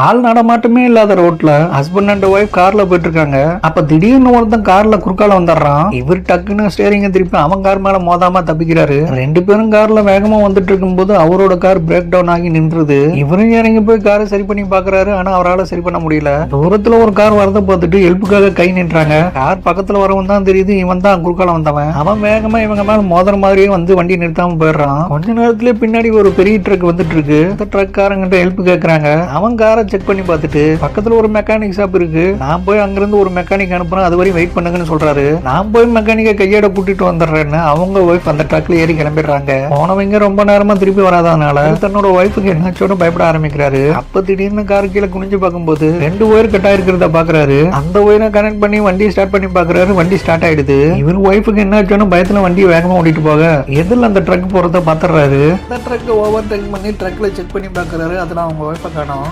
ஆள் நடமாட்டமே இல்லாத ரோட்ல ஹஸ்பண்ட் அண்ட் ஒய்ஃப் கார்ல போயிட்டு இருக்காங்க அப்ப திடீர்னு ஒருத்தன் கார்ல குறுக்கால வந்துடுறான். இவர் டக்குன்னு ஸ்டேரிங்க திருப்பி அவன் கார் மேல மோதாம தப்பிக்கிறாரு. ரெண்டு பேரும் கார்ல வேகமா வந்துட்டு இருக்கும்போது அவரோட கார் பிரேக் டவுன் ஆகி நின்றுது. இவரும் இறங்கி போய் காரை சரி பண்ணி பாக்குறாரு. ஆனா அவரால சரி பண்ண முடியல. தூரத்துல ஒரு கார் வரத பார்த்துட்டு ஹெல்ப்புக்காக கை நின்றாங்க. கார் பக்கத்துல வரவன் தான் தெரியுது. இவன் தான் குறுக்கால வந்தவன். அவன் வேகமா இவங்க மேல மோதுற மாதிரியே வந்து வண்டி நிறுத்தாம போயிடுறான். கொஞ்ச நேரத்துல பின்னாடி ஒரு பெரிய ட்ரக் வந்துட்டு இருக்கு ட்ரக் காரங்கிட்ட ஹெல்ப் கேக்குறாங்க. அவன் காரை செக் பண்ணி பார்த்துட்டு பக்கத்துல ஒரு மெக்கானிக் ஷாப் இருக்கு. நான் போய் அங்கிருந்து ஒரு மெக்கானிக் அனுப்புறேன் அது வரையும் வெயிட் பண்ணுங்கன்னு சொல்றாரு. நான் போய் மெக்கானிக்கை கையோட கூட்டிட்டு வந்துடுறேன்னு அவங்க ஒய்ஃப் அந்த ட்ரக்ல ஏறி கிளம்பிடுறாங்க. போனவங்க ரொம்ப நேரமா திருப்பி வராதனால தன்னோட ஒய்ஃபுக்கு என்னாச்சோட பயப்பட ஆரம்பிக்கிறாரு. அப்ப திடீர்னு கார் கீழே குனிஞ்சு பார்க்கும்போது ரெண்டு ஒயர் கட் ஆயிருக்கிறத பாக்குறாரு. அந்த ஒயரை கனெக்ட் பண்ணி வண்டி ஸ்டார்ட் பண்ணி பாக்குறாரு. வண்டி ஸ்டார்ட் ஆயிடுது. இவர் ஒய்ஃபுக்கு என்னாச்சோன்னு பயத்துல வண்டி வேகமா ஓட்டிட்டு போக எதில் அந்த ட்ரக் போறத பாத்துறாரு அந்த ட்ரக் ஓவர் டேக் பண்ணி ட்ரக்ல செக் பண்ணி பாக்குறாரு. அதுல அவங்க ஒய்ஃபை காணும்.